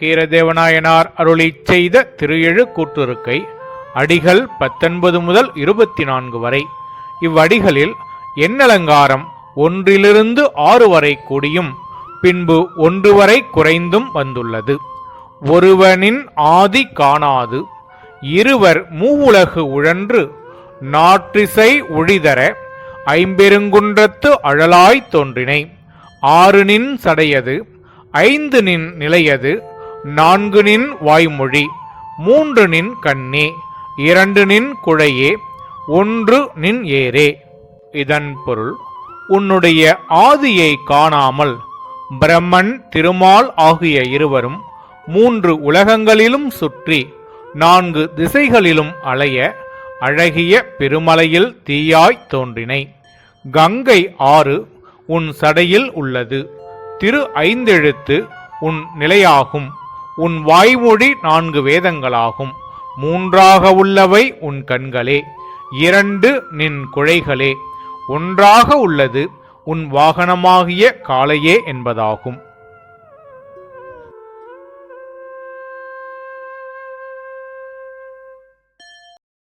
நக்கீரதேவநாயனார் அருளி செய்த திரு எழு கூட்டுருக்கை அடிகள் பத்தொன்பது முதல் இருபத்தி நான்கு வரை. இவ்வடிகளில் எண்ணலங்காரம் ஒன்றிலிருந்து ஆறு வரை கூடியும் பின்பு ஒன்று வரை குறைந்தும் வந்துள்ளது. ஒருவனின் ஆதி காணாது இருவர் மூவுலகு உழன்று நாற்றிசை ஒழிதர ஐம்பெருங்குன்றத்து அழலாய்த் தோன்றினை. ஆறு நின் சடையது ஐந்து நின் நிலையது நான்கு நின் வாய்மொழி மூன்று நின் கண்ணே இரண்டு நின் குழையே ஒன்று நின் ஏரே இதன் பொருள் உன்னுடைய ஆதியை காணாமல் பிரம்மன் திருமால் ஆகிய இருவரும் மூன்று உலகங்களிலும் சுற்றி நான்கு திசைகளிலும் அலைய அழகிய பெருமலையில் தீயாய் தோன்றினை. கங்கை ஆறு உன் சடையில் உள்ளது திரு ஐந்தெழுத்து உன் நிலையாகும். உன் வாய்மொழி நான்கு வேதங்களாகும். மூன்றாக உள்ளவை உன் கண்களே. இரண்டு நின் குழைகளே. ஒன்றாக உள்ளது உன் வாகனமாகிய காளையே என்பதாகும்.